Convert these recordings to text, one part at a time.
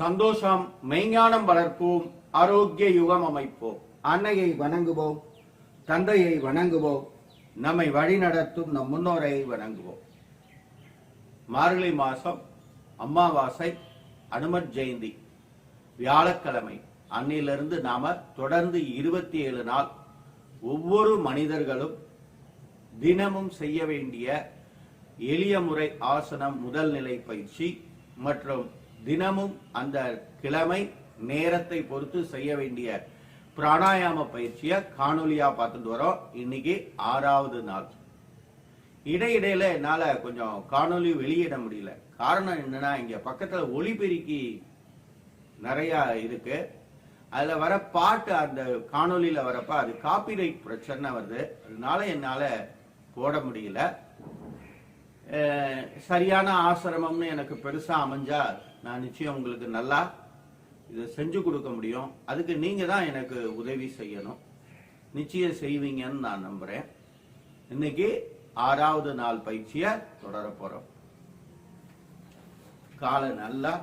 சந்தோஷம் மெய்ஞானம் வளர்ப்போம் ஆரோக்கிய யுகம் அமைப்போம். அன்னையை வணங்குவோம் தந்தையை வணங்குவோம் நம்மை வழிநடத்தும் நம் முன்னோரை வணங்குவோம். மார்கழி மாசம் அமாவாசை அனுமத் ஜெயந்தி வியாழக்கிழமை. அன்னிலிருந்து நாம தொடர்ந்து இருபத்தி ஏழு நாள் ஒவ்வொரு மனிதர்களும் தினமும் செய்ய வேண்டிய எளிய முறை ஆசனம் முதல் நிலை பயிற்சி மற்றும் தினமும் அந்த கிழமை நேரத்தை பொறுத்து செய்ய வேண்டிய பிராணாயாம பயிற்சியை காணொலியா பார்த்துட்டு வரோம். இன்னைக்கு ஆறாவது நாள். இடையிடையில என்னால கொஞ்சம் காணொலி வெளியிட முடியல. காரணம் என்னன்னா இங்க பக்கத்துல ஒளிபெருக்கி நிறைய இருக்கு. அதுல வர பாட்டு அந்த காணொலியில வரப்ப அது காப்பிரைட் பிரச்சனை வருது. அதனால என்னால போட முடியல. சரியான ஆசிரமம்னு எனக்கு பெருசா அமைஞ்சா நான் நிச்சயம் உங்களுக்கு நல்லா இதை செஞ்சு கொடுக்க முடியும். அதுக்கு நீங்க தான் எனக்கு உதவி செய்யணும். நிச்சயம் செய்வீங்கன்னு நான் நம்புறேன். இன்னைக்கு ஆறாவது நாள் பயிற்சியை தொடர போகிறோம் காலை நல்லா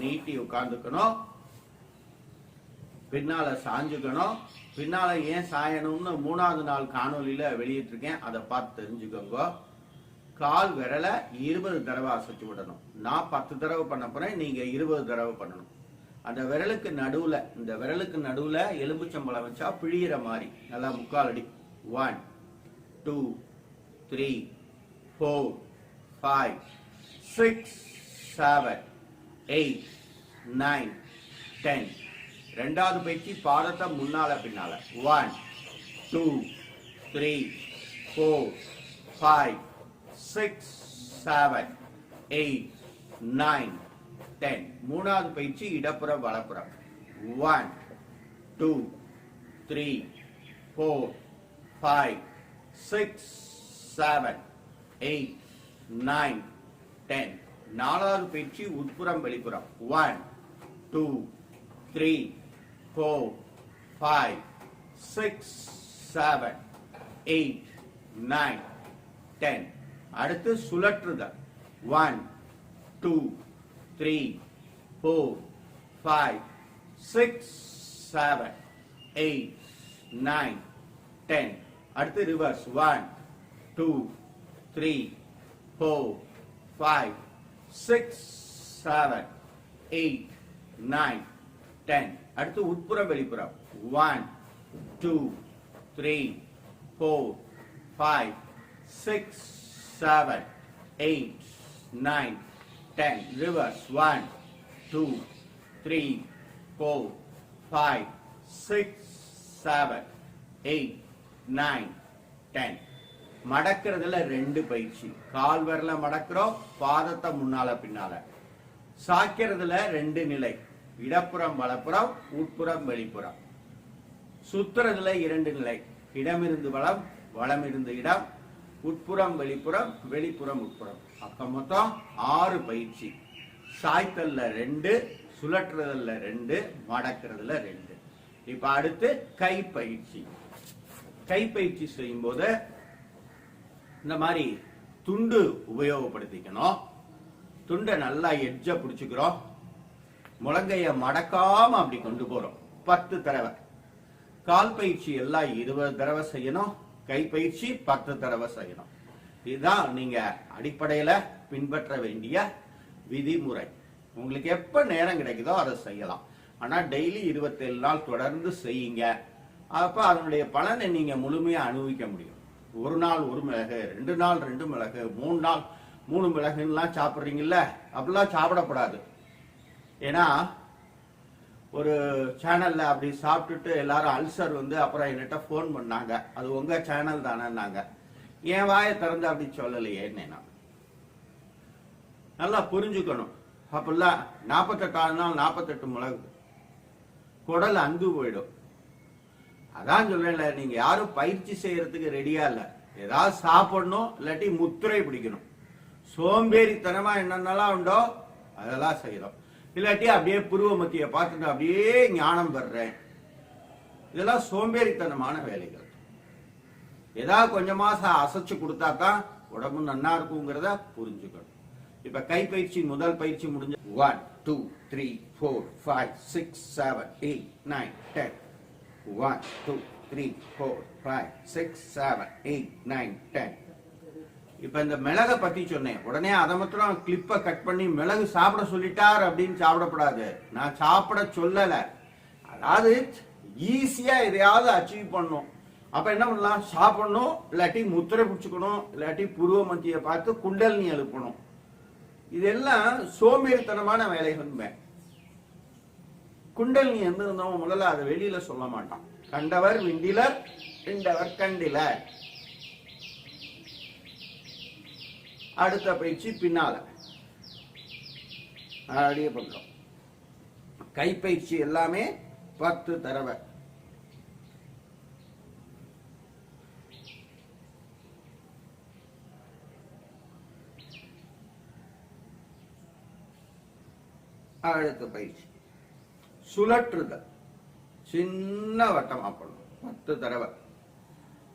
நீட்டி உட்காந்துக்கணும் பின்னால சாஞ்சுக்கணும். பின்னால ஏன் சாயணும்னு மூணாவது நாள் காணொலியில வெளியிட்டிருக்கேன். அதை பார்த்து தெரிஞ்சுக்கோங்க. கால் விரலை இருபது தடவை அசைச்சு விடணும். நான் பத்து தடவை பண்ண போறேன் நீங்க இருபது தடவை பண்ணணும். அந்த விரலுக்கு நடுவுல இந்த விரலுக்கு நடுவுல எலும்புச்சம்பளம் வச்சா பிழியிற மாதிரி. நல்லா முக்கால் அடி. One two three four five six seven eight nine ten ரெண்டாவது பயிற்சி பாதத்தை முன்னால பின்னால. One two three four five six seven eight nine ten மூணாவது பயிற்சி இடப்புறம் வலப்புறம். One two three four five six seven eight nine ten நாலாவது பயிற்சி உட்புறம் வெளிப்புறம். One two three four five six seven eight nine ten அடுத்து சுழற்றுதல். One two three four five six seven eight nine ten அடுத்து reverse one two three four five six seven eight nine ten அடுத்து உட்புறம் வெளிப்புறம். One two three four five six seven, eight nine ten reverse one two three four five six seven, eight nine ten மடக்கிறதுல ரெண்டு பயிற்சி. கால் விரல மடக்கிறோம் பாதத்தை முன்னால பின்னால. சாக்கிறதுல ரெண்டு நிலை. இடப்புறம் வலப்புறம் உட்புறம் வெளிப்புறம். சுத்துறதுல இரண்டு நிலை. இடமிருந்து வளம் வளமிருந்து இடம் உட்புறம் வெளிப்புறம் வெளிப்புறம் உட்புறம். அப்ப மொத்தம் ஆறு பயிற்சி. சாய்த்தல்ல ரெண்டு சுழற்றுறதுல ரெண்டு மடக்கிறதுல ரெண்டு. இப்ப அடுத்து கை பயிற்சி கை பயிற்சி செய்யும் போது இந்த மாதிரி துண்டு உபயோகப்படுத்திக்கணும். துண்டை நல்லா எட்ஜ பிடிச்சுக்கிறோம். முழங்கைய மடக்காம அப்படி கொண்டு போறோம். பத்து தடவை. கால் பயிற்சி எல்லாம் இருபது தடவை செய்யணும். கைப்பயிற்சி பத்து தடவை செய்யணும். இதுதான் நீங்க அடிப்படையில பின்பற்ற வேண்டிய விதிமுறை. உங்களுக்கு எப்ப நேரம் கிடைக்குதோ அதை செய்யலாம். ஆனா டெய்லி இருபத்தேழு நாள் தொடர்ந்து செய்யுங்க. அப்ப அதனுடைய பலனை நீங்க முழுமையா அனுபவிக்க முடியும். ஒரு நாள் ஒரு மிளகு ரெண்டு நாள் ரெண்டு மிளகு மூணு நாள் மூணு மிளகுலாம் சாப்பிடுறீங்கல்ல? அப்படிலாம் சாப்பிடக்கூடாது. ஏன்னா ஒரு சேனல்ல அப்படி சாப்பிட்டுட்டு எல்லாரும் அல்சர் வந்து அப்புறம் என்கிட்ட ஃபோன் பண்ணாங்க. அது உங்க சேனல் தானேன்னாங்க. என் வாயை திறந்து அப்படி சொல்லலையேன்னு நான் நல்லா புரிஞ்சுக்கணும். அப்படிலாம் நாற்பத்தெட்டாவது நாள் நாற்பத்தெட்டு மிளகு. குடல் அந்து போயிடும். அதான் சொல்றேன்ல நீங்க யாரும் பயிற்சி செய்யறதுக்கு ரெடியா இல்ல. ஏதாவது சாப்பிடணும் இல்லாட்டி முத்திரை பிடிக்கணும். சோம்பேறித்தனமா என்னென்னலாம் உண்டோ அதெல்லாம் செய்யறோம். இல்லாட்டி அப்படியே புருவ மத்திய பார்த்துட்டு அப்படியே ஞானம் வர்றேன் இதெல்லாம் சோம்பேறித்தனமான வேலைகள். ஏதாவது கொஞ்ச மாசம் அசைச்சு கொடுத்தா தான் உடம்பு நன்னா இருக்குங்கிறத புரிஞ்சுக்கணும். இப்ப கை பயிற்சி முதல் பயிற்சி முடிஞ்ச one two three four five six seven eight nine ten one two three four five six seven eight nine ten இப்ப இந்த மிளகை பத்தி சொன்னேன். உடனே அதை மாத்திரம் கிளிப்பை கட் பண்ணி மிளகு சாப்பிட சொல்லிட்டார் அப்படின்னு சாப்பிடக்கூடாது நான் சாப்பிட சொல்லல. அதாவது ஈஸியா எதையாவது அச்சீவ் பண்ணும் அப்ப என்ன பண்ணலாம்? சாப்பிடணும் இல்லாட்டி முத்திரை பிடிச்சுக்கணும் இல்லாட்டி புருவ மத்திய பார்த்து குண்டலினி எழுப்பணும் இதெல்லாம் சோம்பேறித்தனமான வேலைகள் குண்டலினி எந்த இருந்தவன் முதல்ல அதை வெளியில சொல்ல மாட்டான். கண்டவர் விண்டிலர் கண்டவர் கண்டிலர். அடுத்த பயிற்சி பின்னால. அப்படியே பண்றோம். கைப்பயிற்சி எல்லாமே பத்து தடவை. அடுத்த பயிற்சி. சுழற்றுதல். சின்ன வட்டமா பண்ணணும் பத்து தடவை.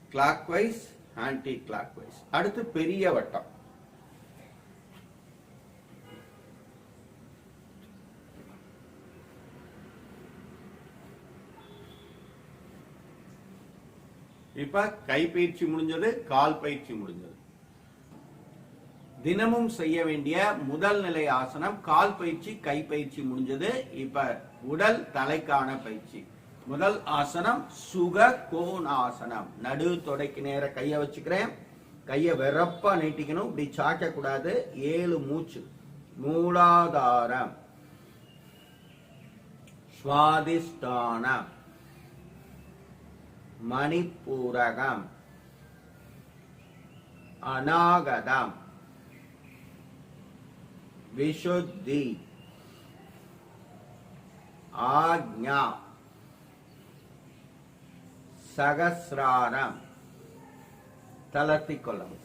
Clockwise anticlockwise அடுத்து பெரிய வட்டம். இப்ப கை பயிற்சி முடிஞ்சது கால் பயிற்சி முடிஞ்சது. தினமும் செய்ய வேண்டிய முதல் நிலை ஆசனம் கால் பயிற்சி கை பயிற்சி முடிஞ்சது. இப்ப உடல் தலைக்கான பயிற்சி. முதல் ஆசனம் சுக கோன் ஆசனம். நடு தொடைக்கு நேர கைய வச்சுக்கிறேன். கைய வெறப்பா நீட்டிக்கணும். இப்படி சாக்க கூடாது ஏழு மூச்சு. மூலாதாரம். சுவாதிஷ்டானம். மணிப்பூரகம். அநாகதம். விசுத்தி. ஆக்ஞா சகசிராரம். தளர்த்தி கொள்ளவும்.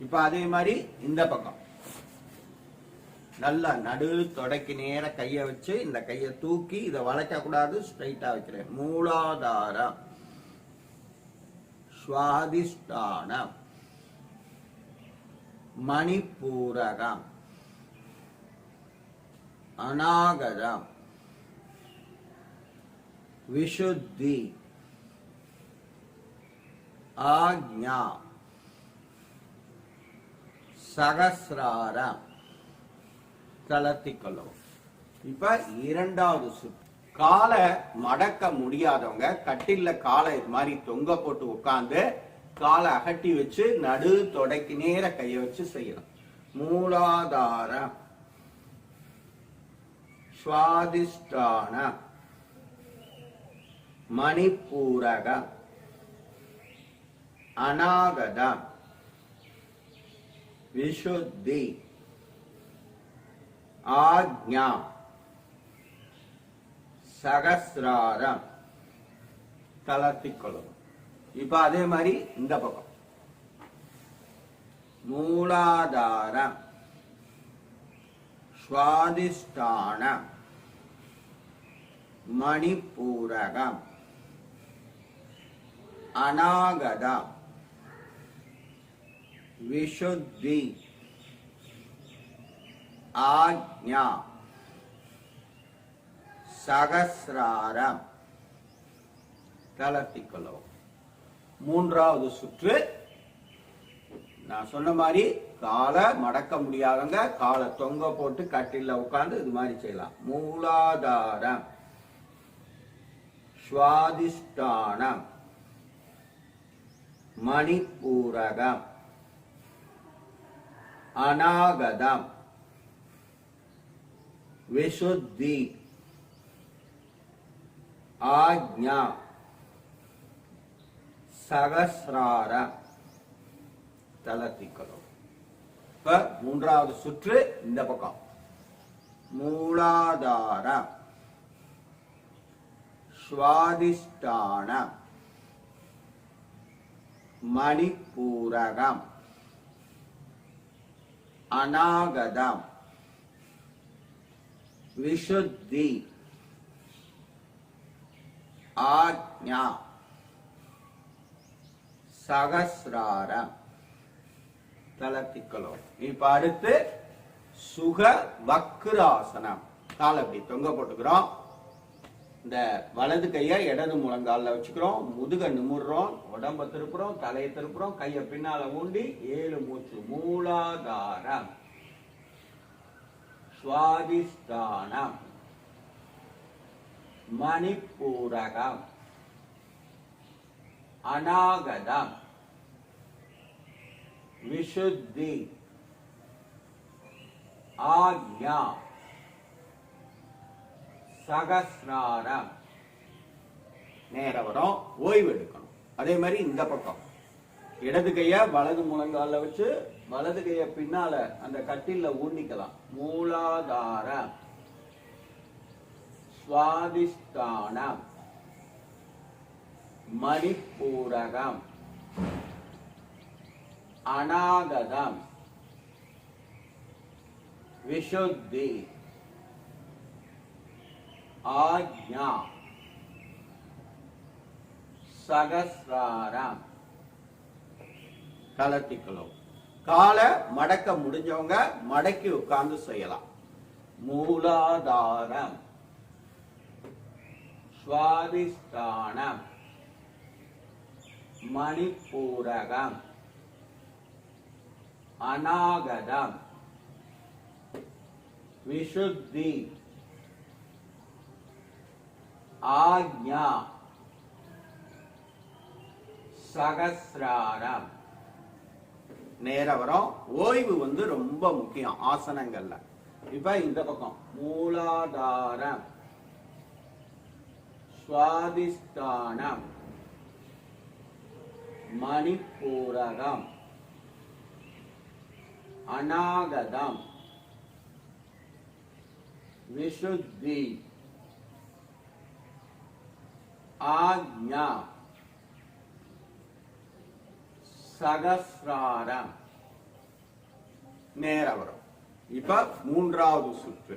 இப்ப அதே மாதிரி இந்த பக்கம். நல்லா நடு தொடக்கி நேர கைய வச்சு இந்த கைய தூக்கி இதை வளைக்க கூடாது ஸ்ட்ரைட்டா வைக்கிறேன். மூலாதாரம். சுவாதிஷ்டானம் மணிப்பூரகம் அநாகதம் விசுத்தி ஆக்ஞா சகசிராரம் தளர்த்திக் கொள்ளவும் இப்ப இரண்டாவது சுற்று காலை மடக்க முடியாதவங்க கட்டில்ல காலை இது மாதிரி தொங்க போட்டு உட்காந்து காலை அகட்டி வச்சு நடு தொடக்கி நேர கையை வச்சு செய்யணும். மூலாதார சுவாதிஷ்டான. மணிப்பூரக அநாகத விசுத்தி. ஆக்ஞா சகசிராரம். தளர்த்திக் கொள்ளணும் இப்ப அதே மாதிரி இந்த பக்கம். மூலாதாரம். சுவாதிஷ்டானம். மணிப்பூரகம். அநாகதம். விசுத்தி. ஆக்ஞா. சகசிராரம். தளர்த்திக் கொள்ளவும் மூன்றாவது சுற்று. நான் சொன்ன மாதிரி காலை மடக்க முடியாதவங்க காலை தொங்க போட்டு கட்டில உட்காந்து இது மாதிரி செய்யலாம். மூலாதாரம். சுவாதிஷ்டானம். மணிப்பூரகம். அநாகதம். விசுத்தி. ஆக்ஞா. சகசிரார. தளர்த்திக்கணும். இப்ப மூன்றாவது சுற்று இந்த பக்கம். மூலாதார. சுவாதிஷ்டான. மணிப்பூரகம். அநாகதம். விஷுத்தி ஆக்ஞா. சகசிராரம் தளர்த்திக்கணும் இப்ப அடுத்து சுக வக்ராசனம். கால் அப்படி தொங்க போட்டுக்கிறோம். இந்த வலது கையை இடது முழங்கால வச்சுக்கிறோம். முதுக நிமிடுறோம் உடம்ப திருப்புறோம். தலையை திருப்புறோம். கையை பின்னால ஊண்டி ஏழு மூச்சு. மூலாதாரம். சுவாதிஷ்டானம். மணிப்பூரகம். அநாகதம். விஷுத்தி ஆக்ஞா. சகசிராரம். நேர வரும். ஓய்வு எடுக்கணும். அதே மாதிரி இந்த பக்கம். இடது கைய வலது முழங்கால வச்சு வலது கைய பின்னால அந்த கட்டில ஊண்டிக்கலாம். மூலாதாரம். சுவாதிஷ்டானம் மணிப்பூரகம். அநாகதம். விஷுத்தி ஆக்ஞா. சகசிராரம். கலர்த்திக்கணும் காலை மடக்க முடிஞ்சவங்க மடக்கி உட்கார்ந்து செய்யலாம். மூலாதாரம். சுவாதிஷ்டானம். மணிப்பூரகம். அநாகதம். விஷுத்தி ஆக்ஞா. சகசிராரம். நேரம் வரும். ஓய்வு வந்து ரொம்ப முக்கியம் ஆசனங்கள்ல. இப்ப இந்த பக்கம். மூலாதாரம். சுவாதிஷ்டானம் மணிப்பூரகம் அநாகதம் விஷுத்தி ஆக்ஞா சகசிராரம் நேர வரும் இப்ப மூன்றாவது சுற்று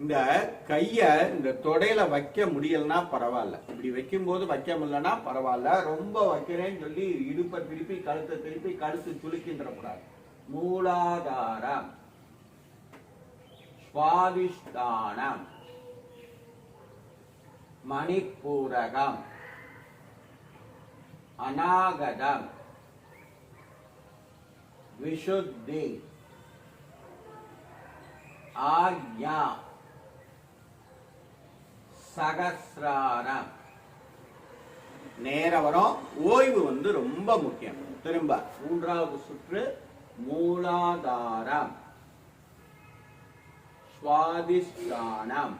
இந்த கைய இந்த தொடையில வைக்க முடியலன்னா பரவாயில்ல. இப்படி வைக்கும் போது வைக்க முடியலன்னா பரவாயில்ல. ரொம்ப வைக்கிறேன்னு சொல்லி இடுப்பை திருப்பி கழுத்தை திருப்பி கழுத்து சுளுக்கின்ற கூடாது மூலாதாரம். சுவாதிஷ்டானம். மணிப்பூரகம். அநாகதம். விஷுத்தி ஆக்யா. சகசிராரம் நேர வரும் ஓய்வு வந்து ரொம்ப முக்கியம். திரும்ப மூன்றாவது சுற்று மூலாதாரம். சுவாதிஷ்டானம்.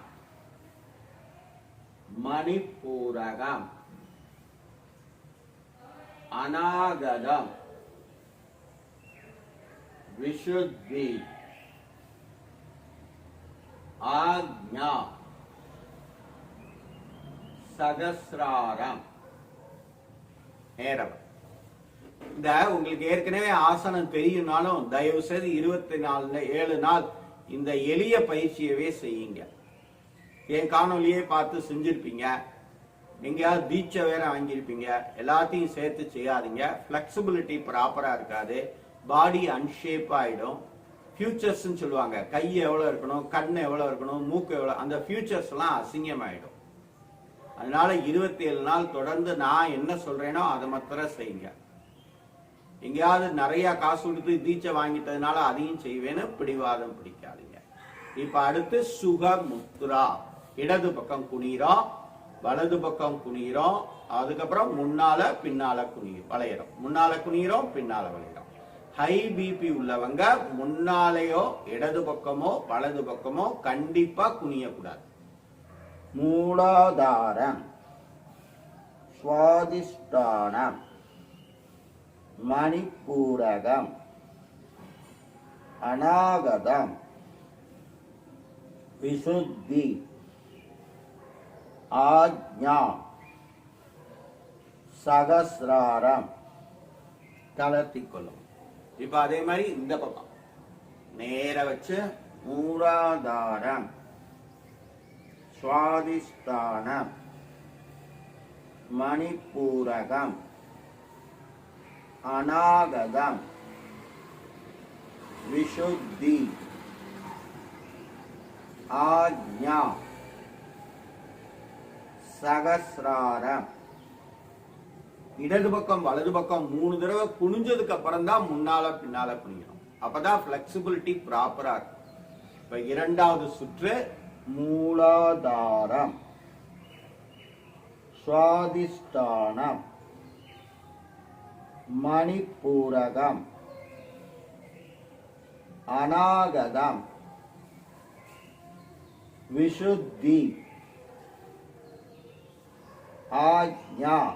மணிப்பூரகம். அநாகதம். விஷுத்தி ஆக்ஞா. சகசிராரம். நேரம். இந்த உங்களுக்கு ஏற்கனவே ஆசனம் தெரியும்னாலும் தயவு செய்து இருபத்தி நாலு ஏழு நாள் இந்த எளிய பயிற்சியவே செய்யுங்க. என் காணொலியே பார்த்து செஞ்சிருப்பீங்க. எங்கேயாவது தீட்சை வேற வாங்கியிருப்பீங்க. எல்லாத்தையும் சேர்த்து செய்யாதீங்க. ஃப்ளெக்சிபிலிட்டி ப்ராப்பராக இருக்காது. பாடி அன்ஷேப் ஆகிடும் ஃபியூச்சர்ஸ்ன்னு சொல்லுவாங்க. கை எவ்வளோ இருக்கணும் கண் எவ்வளோ இருக்கணும் மூக்கு எவ்வளோ அந்த ஃபியூச்சர்ஸ்லாம் அசிங்கமாயிடும். அதனால இருபத்தி ஏழு நாள் தொடர்ந்து நான் என்ன சொல்றேனோ அதை மாத்திர செய்யுங்க. எங்கேயாவது நிறைய காசு கொடுத்து தீட்சை வாங்கிட்டதுனால அதையும் செய்வேன்னு பிடிவாதம் பிடிக்காதீங்க. இப்ப அடுத்து சுக முத்ரா. இடது பக்கம் குனிகிறோம் வலது பக்கம் குனிகிறோம் அதுக்கப்புறம் முன்னால பின்னால குனி வளையிறோம். முன்னால குனிகிறோம் பின்னால வளையிறோம். ஹை பிபி உள்ளவங்க முன்னாலேயோ இடது பக்கமோ வலது பக்கமோ கண்டிப்பா குனியக்கூடாது. மூலாதாரம். சுவாதிஷ்டானம். மணிப்பூரகம். அநாகதம். விசுத்தி. ஆஜ்ஞா. சகசிராரம். தளர்த்திக்கொள்ளும். இப்ப அதே மாதிரி இந்த பக்கம். நேர வச்சு மூலாதாரம். சுவாதிஷ்டானம். மணிப்பூரகம். அநாகதம். விஷுத்தி ஆக்ஞா சகசிராரம். இடது பக்கம் வலது பக்கம் மூணு தடவை குனிஞ்சதுக்கு அப்புறம் தான் முன்னால பின்னால குனியணும். அப்பதான் பிளெக்சிபிலிட்டி ப்ராப்பரா இருக்கும். இப்ப இரண்டாவது சுற்று மூலாதாரம். சுவாதிஷ்டானம். மணிப்பூரகம். அநாகதம். விஷுத்தி ஆஜ்ஞா.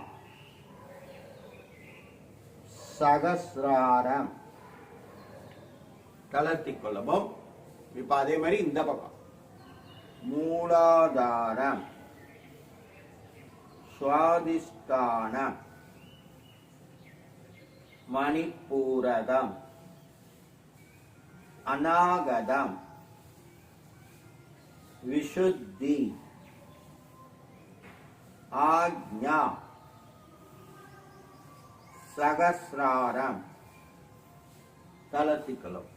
சகசிராரம். தளர்த்திக் கொள்ளவும். இப்போ அதே மாதிரி இந்த பக்கம். மூலாதாரம். சுவாதிஷ்டானம். மணிப்பூரகம். அநாகதம். விஷுத்தி ஆக்ஞா. சகசிராரம். தளர்த்திக்கலாம்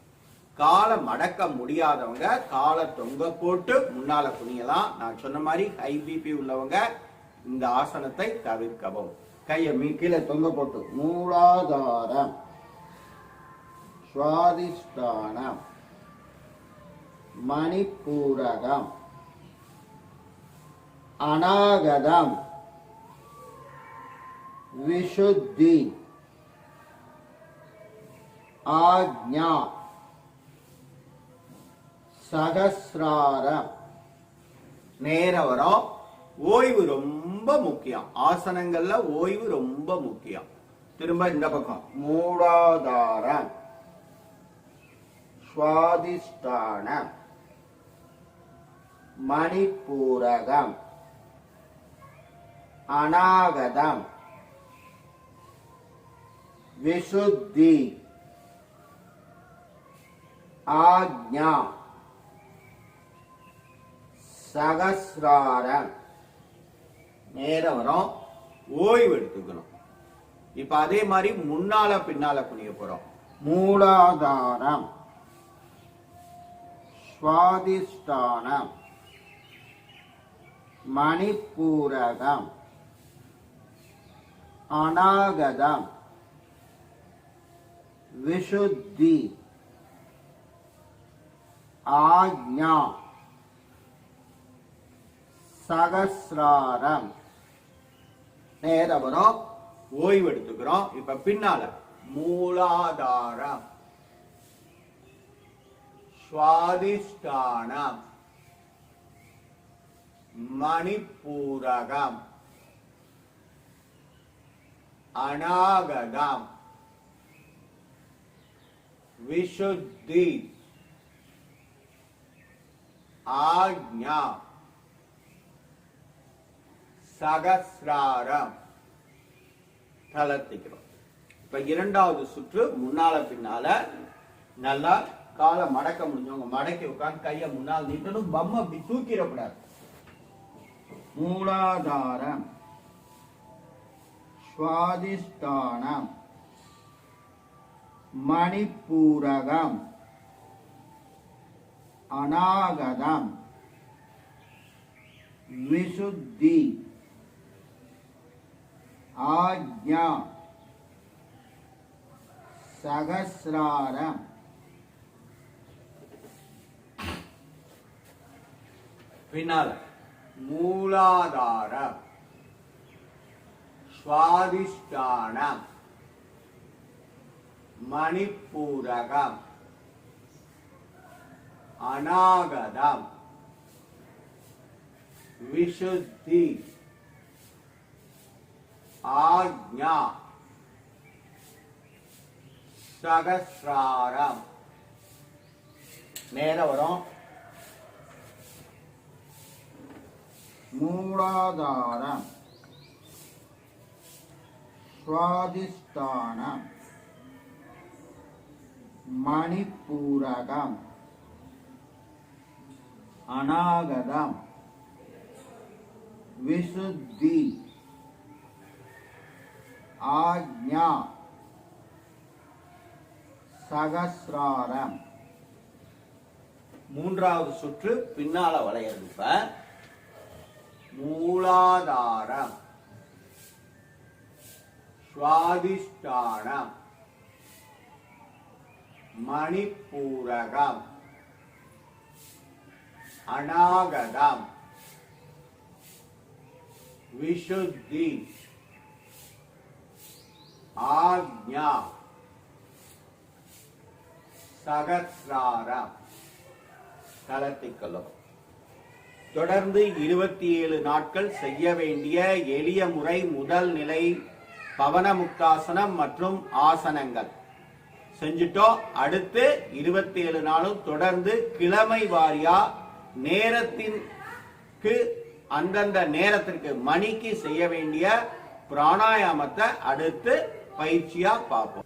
காலை மடக்க முடியாதவங்க காலை தொங்க போட்டு முன்னால குனியலாம். நான் சொன்ன மாதிரி ஹை பிபி உள்ளவங்க இந்த ஆசனத்தை தவிர்க்கவும். கையை மீ கீழே தொங்க போட்டு. மூலாதாரம். சுவாதிஷ்டானம். மணிப்பூரகம். அநாகதம். விஷுத்தி ஆக்ஞா. சகசிரார. நேர வரும் ஓய்வு ரொம்ப முக்கியம். ஆசனங்கள்ல ஓய்வு ரொம்ப முக்கியம். திரும்ப இந்த பக்கம். மூடாதாரம் சுவாதிஷ்டான. மணிப்பூரகம். அநாகதம். விசுத்தி. ஆக்ஞா. சகசிராரம் நேரம் வரும். ஓய்வு எடுத்துக்கணும். இப்ப அதே மாதிரி முன்னால பின்னால குனிய போறோம். மூலாதாரம். சுவாதிஷ்டானம். மணிப்பூரகம். அநாகதம். விஷுத்தி ஆக்ஞா. சகசிராரம். நேர ஓய்வு எடுத்துக்கிறோம் இப்ப பின்னால மூலாதாரம். சுவாதிஷ்டானம். மணிப்பூரகம். அநாகதம். விஷுத்தி ஆக்ஞா. சகசிராரம். தளர்த்திக்கிறோம். இப்ப இரண்டாவது சுற்று முன்னால பின்னால நல்லா காலை மடக்க முடிஞ்சவங்க மடக்கி உட்காந்து கையை முன்னால் நீட்டணும் பம்மை அப்படி தூக்கிடக்கூடாது. மூலாதாரம். சுவாதிஷ்டானம். மணிப்பூரகம். அநாகதம். விசுத்தி. ஆக்ஞா சகசிராரம். பின்னால மூலாதாரம். சுவாதிஷ்டானம். மணிப்பூரகம். அநாகதம். விஷுத்தி ஆக்ஞா சகசிராரம். நேர வரும். மூலாதாரம் சுவாதிஷ்டானம். மணிப்பூரகம். அநாகதம். விசுத்தி. ஆக்ஞா. சகசிராரம். மூன்றாவது சுற்று பின்னால வளையறது இப்ப. மூலாதாரம். சுவாதிஷ்டானம். மணிப்பூரகம். அநாகதம். விசுத்தி. ஆக்ஞா. சகசிரார கலத்திக்கலம் தொடர்ந்து இருபத்தி ஏழு நாட்கள் செய்ய வேண்டிய எளிய முறை முதல் நிலை பவன முக்தாசனம் மற்றும் ஆசனங்கள். செஞ்சுட்டோம் அடுத்து இருபத்தி ஏழு நாளும் தொடர்ந்து கிழமை வாரியா நேரத்திற்கு அந்தந்த நேரத்திற்கு மணிக்கு செய்ய வேண்டிய பிராணாயாமத்தை அடுத்து பயிற்சியா பார்ப்போம்.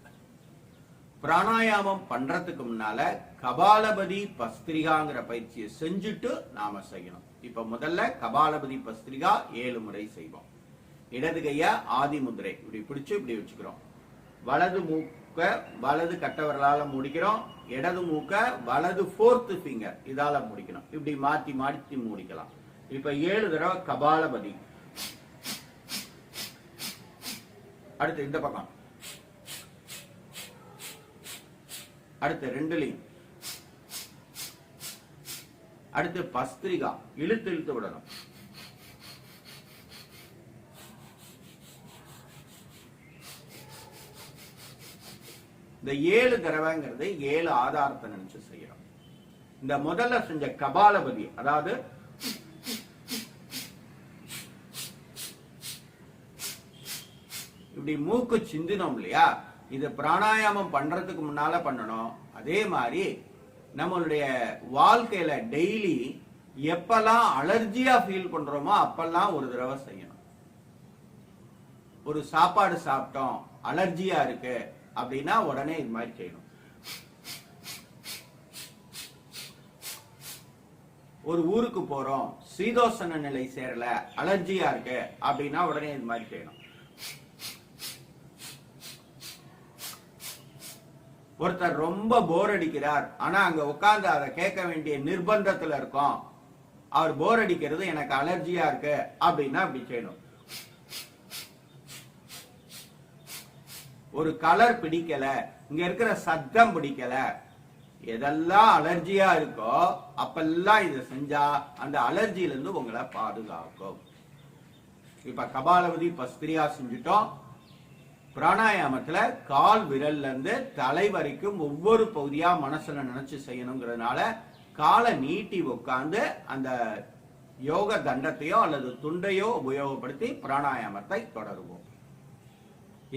பிராணாயாமம் பண்றதுக்கு முன்னால கபாலபதி பஸ்திரிகாங்கிற பயிற்சியை செஞ்சுட்டு நாம செய்யணும். இப்ப முதல்ல கபாலபதி பஸ்திரிகா ஏழு முறை செய்வோம். இடது கைய ஆதி முதிரை. இப்படி பிடிச்சு இப்படி வச்சுக்கிறோம். வலது மூக்க வலது கட்டவர்களால முடிக்கிறோம். இடது மூக்க வலது ஃபோர்த்து ஃபிங்கர் இதால முடிக்கணும். இப்படி மாத்தி மாத்தி முடிக்கலாம். இப்ப ஏழு தடவை கபாலபதி. அடுத்து இந்த பக்கம். அடுத்து ரெண்டுலையும் அடுத்து பஸ்திரிகா இழுத்து இழுத்து விடணும். இந்த ஏழு தடவைங்கிறது ஏழு ஆதாரத்தை நினைச்சு செய்யறோம் இந்த முதல்ல செஞ்ச கபாலபதி அதாவது இப்படி மூக்கு சிந்தினோம் இல்லையா? இது பிராணாயாமம் பண்றதுக்கு முன்னால பண்ணணும். அதே மாதிரி நம்மளுடைய வாழ்க்கையில டெய்லி எப்பெல்லாம் அலர்ஜியா ஃபீல் பண்றோமோ அப்பெல்லாம் ஒரு தடவை செய்யணும். ஒரு சாப்பாடு சாப்பிட்டோம் அலர்ஜியா இருக்கு அப்படின்னா உடனே இது மாதிரி செய்யணும். ஒரு ஊருக்கு போறோம் சீதோசன நிலை சேரல அலர்ஜியா இருக்கு அப்படின்னா உடனே இது மாதிரி செய்யணும். ஒருத்தர் ரொம்ப போர் அடிக்கிறார். ஆனா அங்க உட்கார்ந்து அதை கேட்க வேண்டிய நிர்பந்தத்துல இருக்கோம். அவர் போர் அடிக்கிறது எனக்கு அலர்ஜியா இருக்கு. அப்படின்னா அப்படி செய்யணும். ஒரு கலர் பிடிக்கல. இங்க இருக்கிற சத்தம் பிடிக்கல. எதெல்லாம் அலர்ஜியா இருக்கோ அப்பெல்லாம் இதை செஞ்சா அந்த அலர்ஜியில இருந்து உங்களை பாதுகாக்கும். இப்ப கபாலவதி பஸ்திரியா செஞ்சுட்டோம். பிராணாயாமத்துல கால் விரல்ல இருந்து தலை வரைக்கும் ஒவ்வொரு பகுதியா மனசுல நினைச்சு செய்யணுங்கிறதுனால காலை நீட்டி உட்காந்து அந்த யோக தண்டத்தையோ அல்லது துண்டையோ உபயோகப்படுத்தி பிராணாயாமத்தை தொடருவோம்.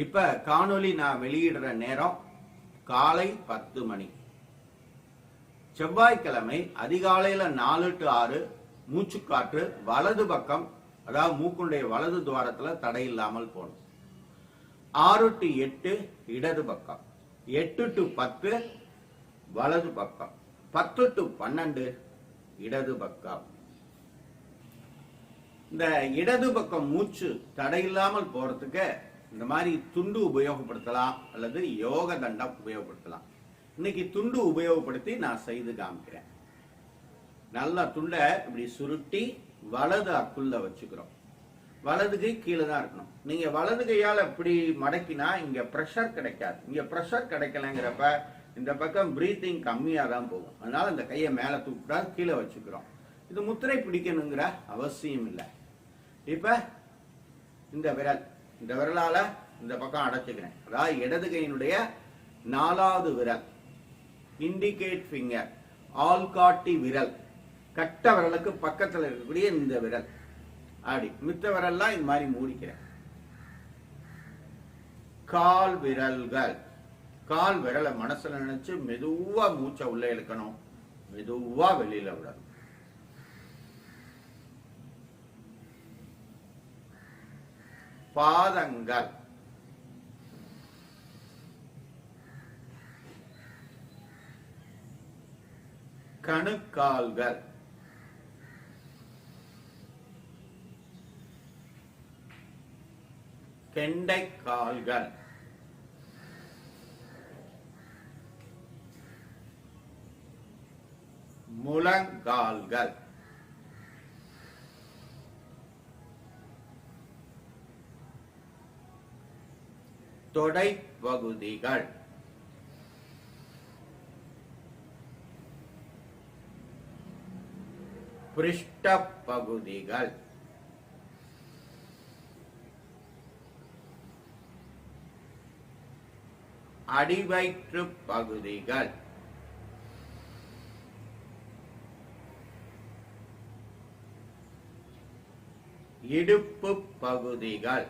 இப்ப காணொலி நான் வெளியிடுற நேரம் காலை பத்து மணி. செவ்வாய்க்கிழமை அதிகாலையில நாலு டு ஆறு மூச்சுக்காற்று வலது பக்கம் அதாவது மூக்குடைய வலது துவாரத்துல தடை இல்லாமல் போகணும். ஆறு டு எட்டு இடது பக்கம். எட்டு டு பத்து வலது பக்கம். பத்து டு பன்னெண்டு இடது பக்கம். இந்த இடது பக்கம் மூச்சு தடையில்லாமல் போறதுக்கு இந்த மாதிரி துண்டு உபயோகப்படுத்தலாம் அல்லது யோக தண்டம் உபயோகப்படுத்தலாம். இன்னைக்கு துண்டு உபயோகப்படுத்தி நான் செய்து காமிக்கிறேன். நல்லா துண்டை இப்படி சுருட்டி வலது அக்குள்ள வச்சுக்கிறோம். வலது கை கீழே தான் இருக்கணும். நீங்க வலது கையால இப்படி மடக்கினா இங்க ப்ரெஷர் கிடைக்காது. இங்க ப்ரெஷர் கிடைக்கலங்கிறப்ப இந்த பக்கம் பிரீத்திங் கம்மியாக தான் போகும். அதனால இந்த கையை மேலே தூக்கிட்டா கீழே வச்சுக்கிறோம். இது முத்திரை பிடிக்கணுங்கிற அவசியம் இல்லை. இப்ப இந்த விரல். இந்த விரலால இந்த பக்கம் அடைச்சுக்கிறேன். அதாவது இடது கையினுடைய நாலாவது விரல். இண்டிகேட் ஃபிங்கர் ஆள்காட்டி விரல். கட்ட விரலுக்கு பக்கத்தில் இருக்கக்கூடிய இந்த விரல். அப்படி மித்தவரெல்லாம் இந்த இது மாதிரி மூடிக்கிறேன் கால் விரல்கள். கால் விரலை மனசுல நினைச்சு மெதுவா மூச்சை உள்ள இழுக்கணும். மெதுவா வெளியில விடணும். பாதங்கள். கணுக்கால்கள். கெண்டைக்கால்கள் முழங்கால்கள். தொடை பகுதிகள். பிருஷ்ட பகுதிகள். அடிவயிற்று பகுதிகள். இடுப்பு பகுதிகள்.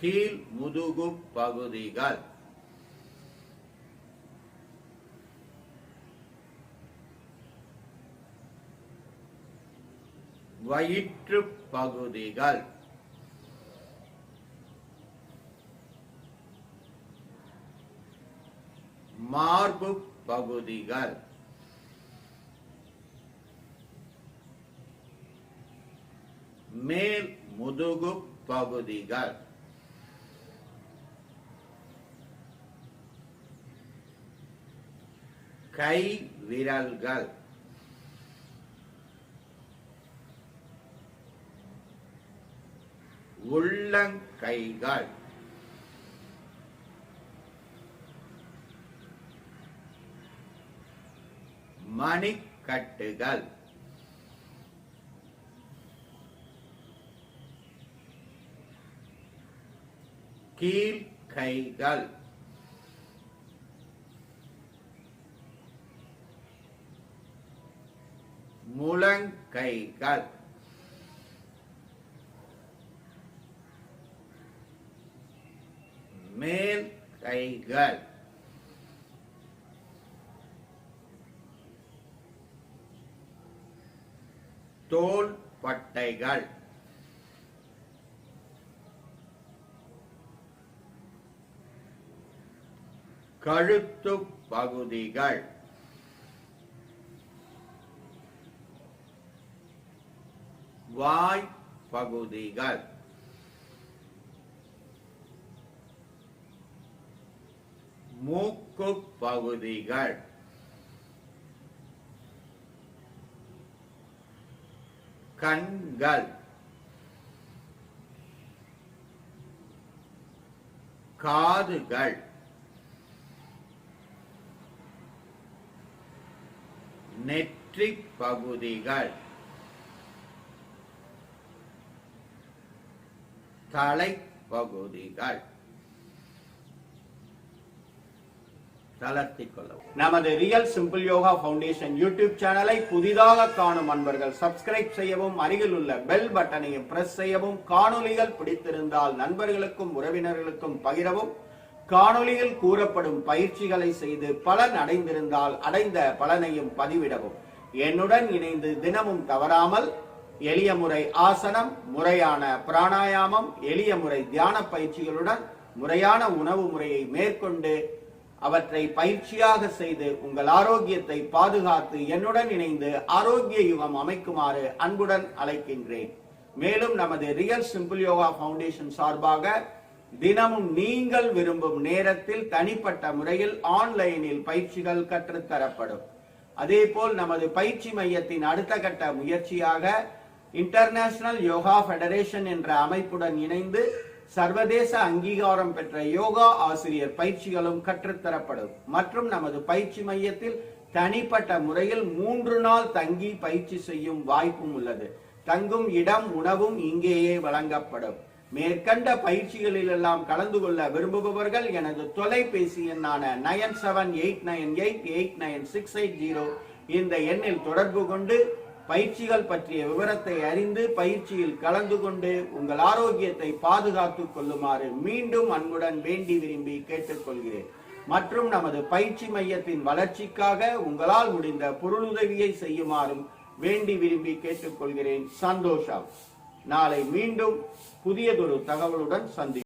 கீழ் முதுகு பகுதிகள். வயிற்று பகுதிகள். மார்பு பகுதிகள். மேல் முதுகு பகுதிகள். கை விரல்கள். உள்ளங்கைகள். மணிக்கட்டுகள். கீழ் கைகள் முழங்கைகள். மேல் கைகள் தோள் பட்டைகள். கழுத்து பகுதிகள். வாய் பகுதிகள். மூக்கு பகுதிகள். கண்கள். காதுகள். நெற்றி பகுதிகள். தலைப்பகுதிகள் தளர்த்தி தளர்த்திக் கொள்ளவும். நமது real simple yoga foundation YouTube சேனலை புதிதாக காணும் அன்பர்கள் சப்ஸ்கிரைப் செய்யவும் அருகில் உள்ள பெல் பட்டனையும் பிரஸ் செய்யவும் காணொலிகள் பிடித்திருந்தால் நண்பர்களுக்கும் உறவினர்களுக்கும் பகிரவும் காணொளியில் கூறப்படும் பயிற்சிகளை செய்து பலன் அடைந்திருந்தால் அடைந்த பலனையும் பதிவிடவும். என்னுடன் இணைந்து தினமும் தவறாமல் எளிய முறை ஆசனம் முறையான பிராணாயாமம் எளிய முறை தியான பயிற்சிகளுடன் முறையான உணவு முறையை மேற்கொண்டு அவற்றை பயிற்சியாக செய்து உங்கள் ஆரோக்கியத்தை பாதுகாத்து என்னுடன் இணைந்து ஆரோக்கிய யுகம் அமைக்குமாறு அன்புடன் அழைக்கின்றேன். மேலும் நமது ரியல் சிம்பிள் யோகா ஃபவுண்டேஷன் சார்பாக தினமும் நீங்கள் விரும்பும் நேரத்தில் தனிப்பட்ட முறையில் ஆன்லைனில் பயிற்சிகள் கற்றுத்தரப்படும். அதேபோல் நமது பயிற்சி மையத்தின் அடுத்த கட்ட முயற்சியாக இன்டர்நேஷனல் யோகா ஃபெடரேஷன் என்ற அமைப்புடன் இணைந்து சர்வதேச அங்கீகாரம் பெற்ற யோகா ஆசிரியர் பயிற்சிகளும் கற்றுத்தரப்படும். மற்றும் நமது பயிற்சி மையத்தில் தனிப்பட்ட முறையில் மூன்று நாள் தங்கி பயிற்சி செய்யும் வாய்ப்பும் உள்ளது. தங்கும் இடம் உணவும் இங்கேயே வழங்கப்படும். மேற்கண்ட பயிற்சிகளில் எல்லாம் கலந்து கொள்ள விரும்புபவர்கள் எனது தொலைபேசி எண்ணான nine seven eight nine eight eight nine six eight zero இந்த எண்ணில் தொடர்பு கொண்டு பயிற்சிகள் பற்றிய விவரத்தை அறிந்து பயிற்சியில் கலந்து கொண்டு உங்கள் ஆரோக்கியத்தை பாதுகாத்துக் கொள்ளுமாறு மீண்டும் அன்புடன் வேண்டி விரும்பி கேட்டுக்கொள்கிறேன். மற்றும் நமது பயிற்சி மையத்தின் வளர்ச்சிக்காக உங்களால் முடிந்த பொருளுதவியை செய்யுமாறும் வேண்டி விரும்பி கேட்டுக்கொள்கிறேன். சந்தோஷம். நாளை மீண்டும் புதியதொரு தகவலுடன் சந்தி